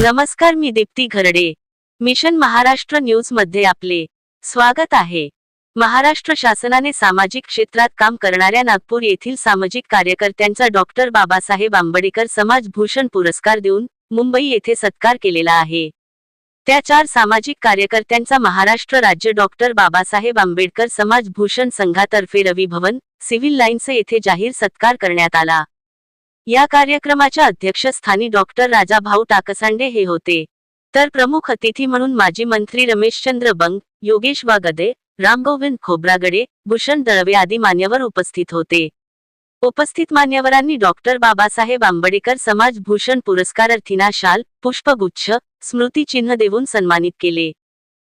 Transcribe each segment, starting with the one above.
नमस्कार मी दीप्ती घरडे. मिशन महाराष्ट्र न्यूजमध्ये आपले स्वागत आहे. महाराष्ट्र शासनाने सामाजिक क्षेत्रात काम करणाऱ्या नागपूर येथील सामाजिक कार्यकर्त्यांचा डॉक्टर बाबासाहेब आंबेडकर समाज भूषण पुरस्कार देऊन मुंबई येथे सत्कार केलेला आहे. त्या चार सामाजिक कार्यकर्त्यांचा महाराष्ट्र राज्य डॉक्टर बाबासाहेब आंबेडकर समाज भूषण संघातर्फे रवी भवन सिव्हिल लाईन्स येथे जाहीर सत्कार करण्यात आला. या कार्यक्रमाच्या अध्यक्षस्थानी डॉक्टर राजाभाऊ टाकसांडे हे होते. तर प्रमुख अतिथी म्हणून माजी मंत्री रमेशचंद्र बंग योगेश वागदे रामगोविंद खोब्रागडे भूषण दळवे आदी मान्यवर उपस्थित होते. उपस्थित मान्यवरांनी डॉक्टर बाबासाहेब आंबेडकर समाज भूषण पुरस्कारार्थींना शाल पुष्पगुच्छ स्मृतिचिन्ह देऊन सन्मानित केले.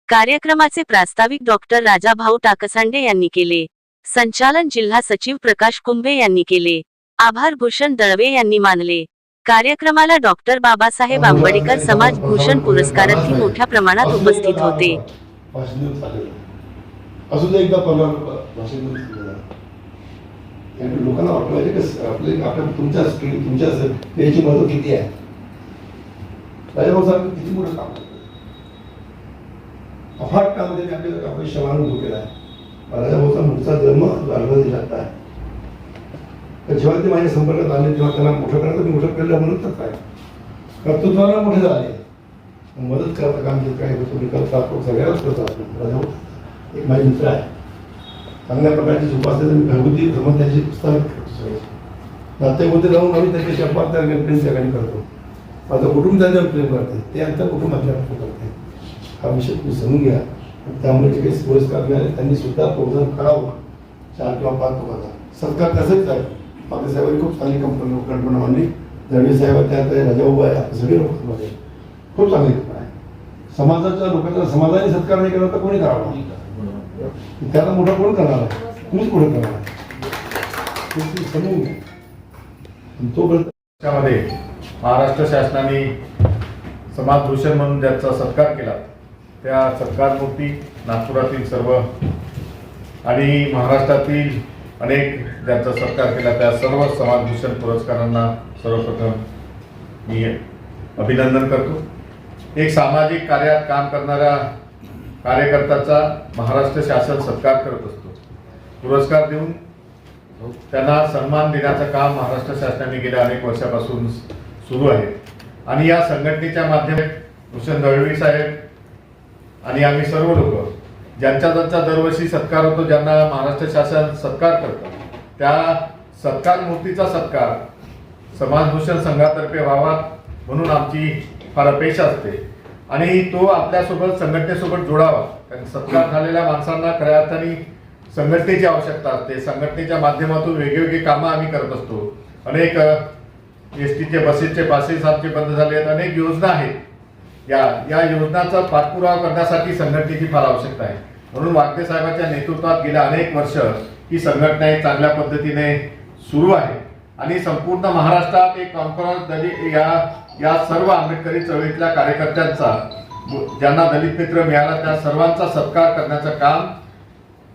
कार्यक्रमाचे प्रास्ताविक डॉक्टर राजाभाऊ टाकसांडे यांनी केले. संचालन जिल्हा सचिव प्रकाश कुंभे यांनी केले. आभार भूषण दळवे यांनी मानले. कार्यक्रमाला डॉक्टर बाबासाहेब आंबेडकर समाज भूषण पुरस्कारार्थी मोठ्या प्रमाणात उपस्थित होते भाषण देऊन चालेल अजून एकदा पंधरा भाषण देऊन कारण कारण लोकांना वाटलं पाहिजे की आपले आपल्या तुमच्या स्किल तुमच्या याची महत्त्व किती आहे? राजाभाऊ साहेब किती मोठं काम करतात? अफाट काम त्यांनी आपले आपले शवानुभव केला आहे. राजाभाऊचा मूळचा जन्म अर्धा देशात आहे. तर जेव्हा ते माझ्या संपर्कात आले तेव्हा त्यांना मोठं करायचं मी मोठं केलं म्हणून तर काय? कर्तृत्वाला मोठे झाले. मदत करता काम जे काय होतं मी करत सगळ्यालाच करत राहतो राजाभाऊ एक माझे मित्र आहे. चांगल्या प्रकारची जोपासते तर घरगुती भ्रमण त्यांची पुस्तक करतो नातेमध्ये राहून आम्ही त्यांची शपात त्या प्रेम त्या ठिकाणी करतो. माझं कुटुंब त्यांच्यावर प्रेम करते. ते आमच्या कुटुंबाच्या करते. हा विषय तुम्ही समजून घ्या. त्यामुळे जे काही पुरस्कार मिळाले त्यांनी सुद्धा प्रोत्साहन करावं चार किंवा पाच लोकांचा. सत्कार तसंच आहे. पाटील साहेबांनी खूप चांगली कंपनी कल्पना मांडली. दळवी साहेब त्यात आहे उभा आहे आपले सगळे लोक खूप चांगली कल्पना आहे. समाजाच्या लोकांचा समाजाने सत्कार नाही केला तर कोणी करावा? त्याला मोठा कोण करणार आहे? तुम्हीच पुढे करणार आहे. समजून घ्या तोपर्यंत महाराष्ट्र शासनाने समाजभूषण म्हणून ज्यांचा सत्कार केला त्या सत्कारमूर्ती नागपुरातील सर्व आणि महाराष्ट्रातील अनेक ज्यांचा सत्कार केला त्या सर्व समाजभूषण पुरस्कारांना सर्वप्रथम मी अभिनंदन करतो. एक सामाजिक कार्यात काम करणाऱ्या कार्यकर्त्याचा महाराष्ट्र शासन सत्कार करत असतो. पुरस्कार देऊन त्यांना सन्मान देण्याचं काम महाराष्ट्र शासनाने गेल्या अनेक वर्षापासून सुरू आहे. आणि या संघटनेच्या माध्यमात भूषण दळवी साहेब आणि आम्ही सर्व लोक ज्यांचा ज्यांचा दरवर्षी सत्कार होतो ज्यांना महाराष्ट्र शासन सत्कार करतं त्या सत्कार मूर्तीचा सत्कार समाजभूषण संघातर्फे व्हावा म्हणून आमची फार अपेक्षा असते. आणि तो आपल्यासोबत संघटनेसोबत जोडावा. कारण सत्कार झालेल्या माणसांना खऱ्या अर्थाने संघटनेची आवश्यकता असते. संघटनेच्या माध्यमातून वेगवेगळी कामं आम्ही करत असतो. अनेक एस टीचे बसेसचे पासेस आमचे बंद झाले आहेत. अनेक योजना आहेत. या या योजनांचा पाठपुरावा करण्यासाठी संघटनेची फार आवश्यकता आहे. म्हणून वागते साहेबांच्या नेतृत्वात गेल्या अनेक वर्ष ही संघटना एक चांगल्या पद्धतीने सुरू आहे. आणि संपूर्ण महाराष्ट्रात एक कॉन्फरन्स दलित या या सर्व आंबेडकरी चळवळीतल्या कार्यकर्त्यांचा ज्यांना दलित मित्र मिळाला त्या सर्वांचा सत्कार करण्याचं काम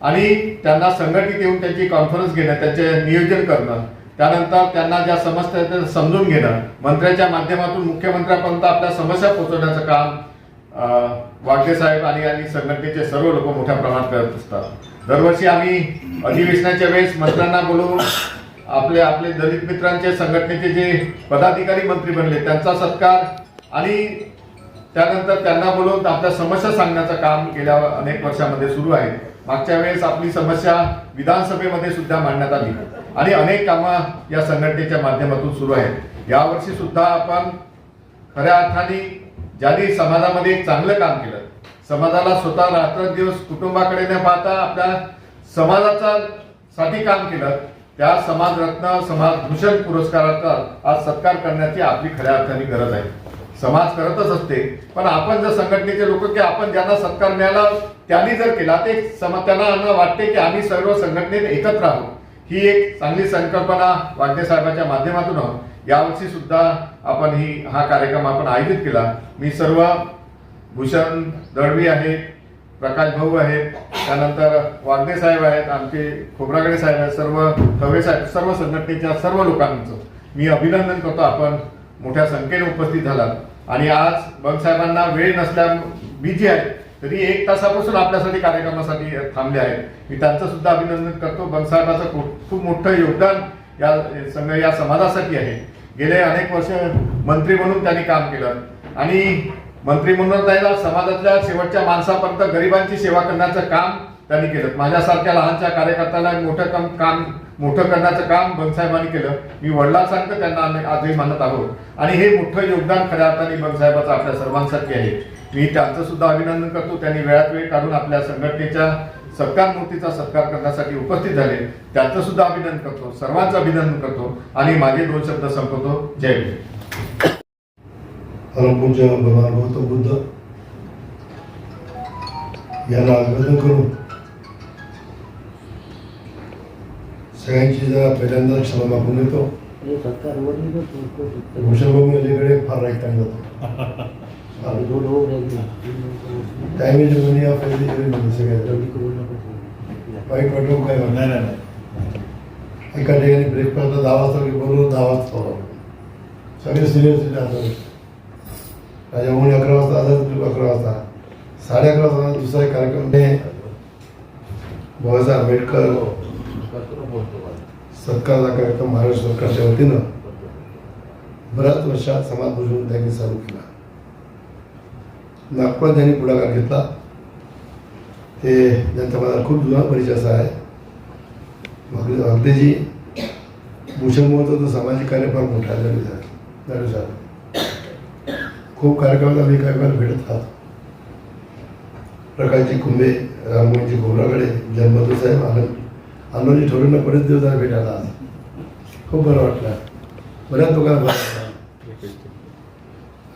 आणि त्यांना संघटित येऊन त्यांची कॉन्फरन्स घेणं त्यांचे नियोजन करणं त्यानंतर त्यांना ज्या समस्या आहेत समजून घेणं मंत्र्यांच्या माध्यमातून मुख्यमंत्र्यापर्यंत आपल्या समस्या पोहोचवण्याचं काम अं, वागले साहेब आणि आणि संघटनेचे सर्व लोक मोठ्या प्रमाणात करत असतात. दरवर्षी आम्ही अधिवेशनाच्या वेळेस मंत्र्यांना बोलवून आपले आपले दलित मित्रांचे संघटनेचे जे पदाधिकारी मंत्री बनले त्यांचा सत्कार आणि त्यानंतर त्यांना बोलवून आपल्या समस्या सांगण्याचं काम गेल्या अनेक वर्षामध्ये सुरू आहे. मागच्या वेळेस आपली समस्या विधानसभेमध्ये सुद्धा मांडण्यात आली. आणि अनेक कामं या संघटनेच्या माध्यमातून सुरू आहेत. यावर्षी सुद्धा आपण खऱ्या अर्थाने ज्यांनी समाजामध्ये एक चांगलं काम केलं समाजाला स्वतः रात्रंदिवस कुटुंबाकडे न पाहता आपल्या समाजाचा साठी काम केलं त्या समाजरत्न समाजभूषण पुरस्काराचा आज सत्कार करण्याची आपली खऱ्या अर्थाने गरज आहे. समाज करतच असते. पण आपण जर संघटनेचे लोक की आपण ज्यांना सत्कार मिळाला त्यांनी जर केला ते सम त्यांना वाटते की आम्ही सर्व संघटनेत एकत्र आहोत. ही एक चांगली संकल्पना वागणे साहेबांच्या माध्यमातून आहोत. यावर्षी सुद्धा आपण ही हा कार्यक्रम आपण आयोजित केला. मी सर्व भूषण दळवी आहेत प्रकाश भाऊ आहेत त्यानंतर वागदे साहेब आहेत आमचे खोबरागडे साहेब आहेत सर्व थवे साहेब सर्व संघटनेच्या सर्व लोकांचं मी अभिनंदन करतो. आपण मोठ्या संख्येने उपस्थित झालात. आणि आज बंग साहेबांना वेळ नसल्या बिझी आहे तरी एक तासापासून आपल्यासाठी कार्यक्रमासाठी थांबले आहेत. मी त्यांचं सुद्धा अभिनंदन करतो. बंगसाहेबाचं खूप खूप मोठं योगदान या संघ या समाजासाठी आहे. गेले अनेक वर्ष मंत्री म्हणून त्यांनी काम केलं. आणि मंत्री म्हणून जायला समाजातल्या शेवटच्या माणसापर्यंत गरिबांची सेवा करण्याचं काम त्यांनी केलं. माझ्यासारख्या लहानच्या कार्यकर्त्याला मोठं काम काम मोठं करण्याचं काम बनसाहेबांनी केलं. मी वडिलांसारखं त्यांना आम्ही आजही मानत आहोत. आणि हे मोठं योगदान खऱ्या अर्थाने बनसाहेबाचं आपल्या सर्वांसाठी आहे. मी त्यांचं सुद्धा अभिनंदन करतो. त्यांनी वेळात वेळ काढून आपल्या संघटनेच्या सत्कार मूर्तीचा सत्कार करण्यासाठी उपस्थित झाले. त्यांचं सुद्धा अभिनंदन करतो. सर्वांचं अभिनंदन करतो. आणि माझे दोन शब्द संपवतो. जय भीम परमपूज्य भगवान गौतम बुद्ध यांना अभिवादन करून सगळ्यांची जरा पहिल्यांदा क्षमा मागून येतो भूषण भाऊ अलीकडे फार राईट टाइम जातो टायमेज म्हणे या पहिले म्हणजे सगळ्यात वाईट वाटून काय नाही नाही एका ठिकाणी ब्रेकफास्टला दहा वाजता की बरोबर दहा वाजता. सगळे सिरियसली राहतात राजा म्हणून अकरा वाजता आला अकरा वाजता. साडे अकरा वाजता दुसरा एक कार्यक्रम हे बाबासाहेब आंबेडकर सत्कारचा कार्यक्रम महाराष्ट्र सरकारच्या वतीनं. बऱ्याच वर्षात समाज भूषण त्यांनी चालू केला. नागपुरात त्यांनी पुढाकार घेतला. ते ज्यांचा मला खूप जुना परिचय असा आहे. वागले भूषण मोहचं तर सामाजिक कार्य फार मोठा झाले. झाले झालं. खूप कार्यक्रमात आम्ही काय वेळा भेटत राहतो. प्रकाशजी कुंभे राममोहनजी खोबराकडे जन्मदू साहेब आनंद आनंदजी ठोरेंना बरेच दिवस आम्ही भेटायला आज खूप बरं वाटलं. बऱ्याच लोकांना बरं वाटलं.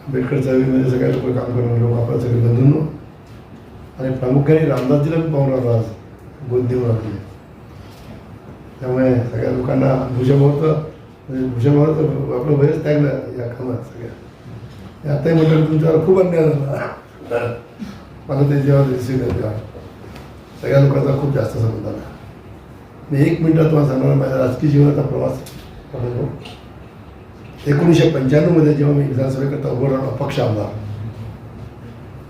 आंबेडकर चळवळीमध्ये सगळ्या लोक काम करणारे लोक आपण सगळे बंधूंनो. आणि प्रामुख्याने रामदासजीला मी पाहून आज. बोध देऊन आपले त्यामुळे सगळ्या लोकांना भुजमहोत म्हणजे भुजमहोत आपलं बरेच त्यागलं या कामात सगळ्या. आताही म्हटलं तुमच्यावर खूप अन्याय झाला. मला ते जेव्हा रिसिव्ह तेव्हा सगळ्या लोकांचा खूप जास्त संबंध आला. मी एक मिनटात तुम्हाला सांगणार माझ्या राजकीय जीवनाचा प्रवास बघतो. एकोणीसशे पंच्याण्णवमध्ये जेव्हा मी विधानसभेकरता उभं राहून अपक्ष आमदार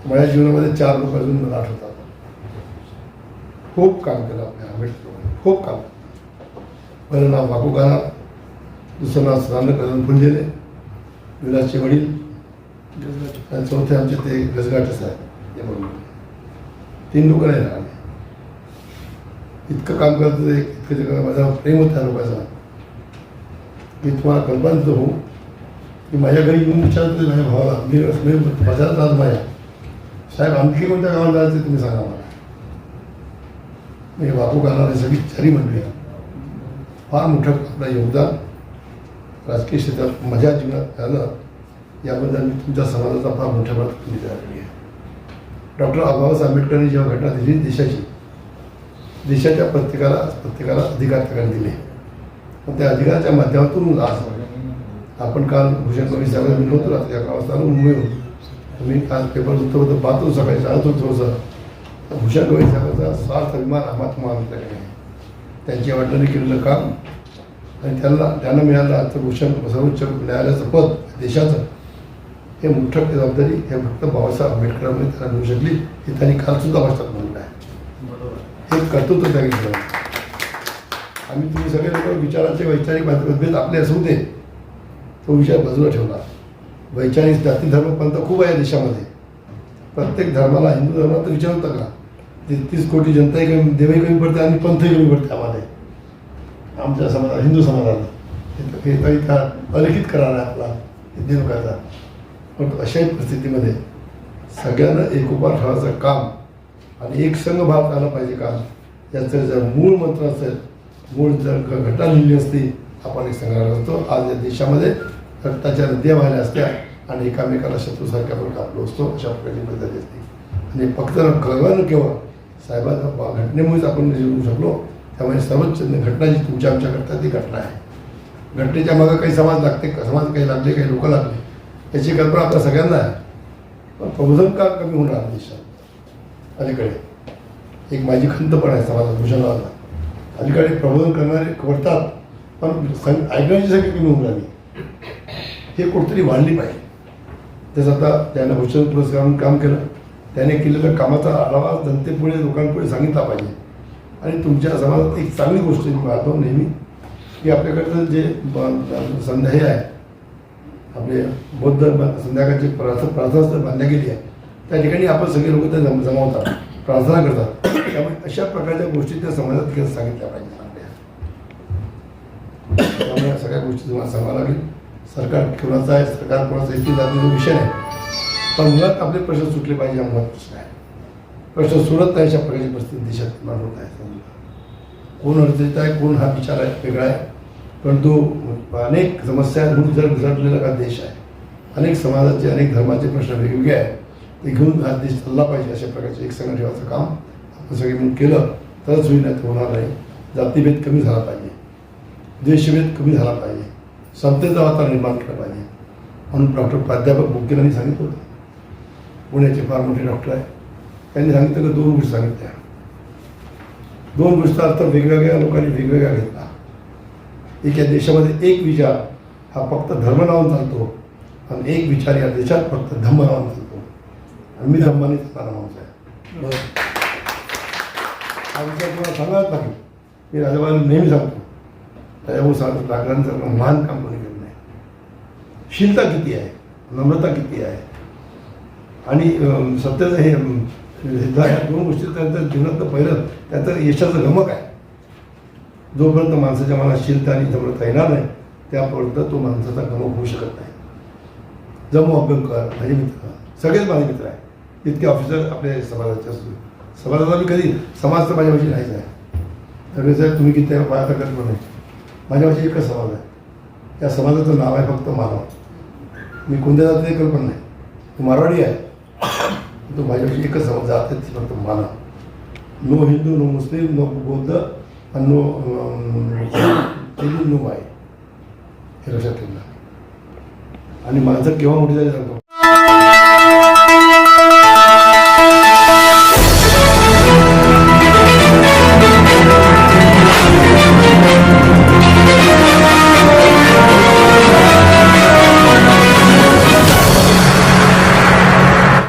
माझ्या जीवनामध्ये चार लोक अजून मला आठवतात खूप काम केलं आपल्या आंबेडकर खूप काम पहिलं नाव बापू काना दुसरं नाव सदानंद कदम फुंजेले विलासचे वडील चौथे आमचे ते गजगाट साहेब हे म्हणून तीन लोक नाही राहिले इतकं काम करत होते इतकं जे माझा प्रेम होता त्या लोकांचा. मी तुम्हाला कल्पना देतो हो की माझ्या घरी येऊन विचारत होते माझ्या भावाला. मी मी बाजारात आज माझ्या. साहेब आणखी कोणत्या गावाला जायचं तुम्ही सांगा मला. मी बापू करणारे सगळी चारी मंडळी. फार मोठं आपलं योगदान. राजकीय क्षेत्रात माझ्या जीवनात झालं. याबद्दल मी तुमच्या समाजाचा फार मोठ्या प्रमाणात तुम्ही आहे. डॉक्टर बाबासाहेब आंबेडकरांनी जेव्हा घटना दिली देशाची देशाच्या प्रत्येकाला प्रत्येकाला अधिकार त्याकडे दिले पण त्या अधिकाराच्या माध्यमातून आज आपण काल भूषण कवी साहेब मी नव्हतो रात्री अकरा वाजता आलो मुंबईहून तुम्ही काल पेपर होतं होतं पाहतो सकाळी जाणत होतो थोडंसं. भूषण कवी साहेबांचा स्वार्थ अभिमान आम्हाला आहे. त्यांच्या वडिलांनी केलेलं काम आणि त्यांना त्यांना मिळालं आजचं भूषण सर्वोच्च न्यायालयाचं पद देशाचं हे मोठं जबाबदारी हे फक्त बाबासाहेब आंबेडकरांनी त्यांना मिळू शकली हे त्यांनी कालसुद्धा भाषणात म्हणलं आहे. हे कर्तृत्व त्या घेतलं आम्ही तुम्ही सगळे लोक विचाराचे वैचारिक मतभेद आपले असू दे तो विचार बाजूला ठेवला. वैचारिक जाती धर्म पंथ खूप आहे देशामध्ये. प्रत्येक धर्माला हिंदू धर्मात तर विचार होता का तेहतीस कोटी जनताही कमी देवही कमी पडते आणि पंथही कमी पडते आम्हाला. आमच्या समाजा हिंदू समाजाला. हे- तरी त्या अलिखित करार आहे आपला हिंदी लोकांचा पण अशाही परिस्थितीमध्ये सगळ्यांना एकोपा ठेवायचं काम आणि एक संघ भारत आला पाहिजे काम याचं जर मूळ मंत्र असेल मूळ जर घटना लिहिली असती आपण एक संघाला असतो आज या देशामध्ये रक्ताच्या नद्या व्हायला असत्या आणि एकामेकाला शत्रूसारख्या आपण कापलो असतो अशा प्रकारची पद्धती असते. आणि फक्त कळवानं न केव्हा साहेबांच्या घटनेमुळेच आपण जिंकू शकलो त्यामुळे सर्वोच्च घटना जी तुमच्या आमच्याकरता ती घटना आहे. घटनेच्या मागं काही समाज लागते समाज काही लागले काही लोक लागले. याची कल्पना आपल्या सगळ्यांना आहे. पण प्रबोधन का कमी होऊन देशात? अलीकडे. एक माझी खंत पण आहे समाजात भूषणाला अलीकडे प्रबोधन करणारे करतात पण सं- ऐकण्याची संख्या कमी होऊन राहिली. हे कुठतरी वाढली पाहिजे. तसं आता त्यानं भूषण पुरस्कार काम केलं. त्याने केलेल्या कामाचा आढावा जनतेपुढे लोकांपुढे सांगितला पाहिजे. आणि तुमच्या समाजात एक चांगली गोष्ट मी पाहतो नेहमी की आपल्याकडचं जे ब- संध्या आहे आपले बौद्ध संध्याकाळची प्रार्थना प्रार्थना बांधल्या गेली आहे त्या ठिकाणी आपण सगळे लोक ते जम जमावतात प्रार्थना करतात. त्यामुळे अशा प्रकारच्या गोष्टी त्या समाजात सांगितल्या पाहिजे त्यामुळे या सगळ्या गोष्टी तुम्हाला सांगावं लागेल. सरकार कोणाचं आहे सरकार कोणाचं इथे जातीचा विषय नाही. पण मुळात आपले प्रश्न सुटले पाहिजे हा मुळात प्रश्न आहे. प्रश्न सुरत नाही अशा प्रकारची परिस्थिती देशात निर्माण होत आहे. कोण अडचणीत आहे कोण हा विचार आहे वेगळा आहे. परंतु अनेक समस्या जर गुजरलेला हा देश आहे अनेक समाजाचे अनेक धर्माचे प्रश्न वेगवेगळे आहेत ते घेऊन हा देश चालला पाहिजे अशा प्रकारचे एक संघ ठेवायचं काम आपण सगळे मिळून केलं तरच होईल नाही होणार नाही. जातीभेद कमी झाला पाहिजे. द्वेषभेद कमी झाला पाहिजे. समतेचं वातावरण निर्माण केलं पाहिजे. म्हणून डॉक्टर प्राध्यापक मुकेलांनी सांगितलं होतं. पुण्याचे फार मोठे डॉक्टर आहे त्यांनी सांगितलं की दोन गोष्टी सांगितल्या. दोन गोष्टी अर्थ वेगवेगळ्या लोकांनी वेगवेगळ्या घेतला एक या देशामध्ये एक विचार हा फक्त धर्म नावान चालतो आणि एक विचार या देशात फक्त धम्म नावान चालतो. आणि मी धम्माने चालणारा माणूस आहे. हा विचार तुम्हाला सांगायला लागेल. मी राजाबाला नेहमी सांगतो. त्याच्यामुळे सांगतो ठाकरेंसारखं महान काम कोणी केलं नाही. शीलता किती आहे? नम्रता किती आहे? आणि सत्याचं हे दोन गोष्टी त्यांचं जीवनातलं पहिलं त्याचं यशाचं गमक आहे. जोपर्यंत माणसाच्या मनात शीलता आणि नम्रता येणार नाही त्यापर्यंत तो माणसाचा गमक होऊ शकत नाही. जमू अभ्यंकर माझे मित्र सगळेच माझे मित्र आहे इतके ऑफिसर आपल्या समाजाचे असतो समाजाचा मी कधी समाज तर माझ्यापाशी नाहीच आहे सगळे साहेब तुम्ही किती आहे पाया करत पण नाही. माझ्यापाशी एकच समाज आहे. त्या समाजाचं नाव आहे फक्त मानव. मी कोणत्या जातीची कल्पना नाही. तो मारवाडी आहे. तो माझ्यापाशी एकच समाज जात आहे फक्त मानव. No Hindu no Muslim no Bauddha तेलू no आहे हे लक्षात ठेवलं. आणि माणसं केव्हा मोठी झाली सांगतो.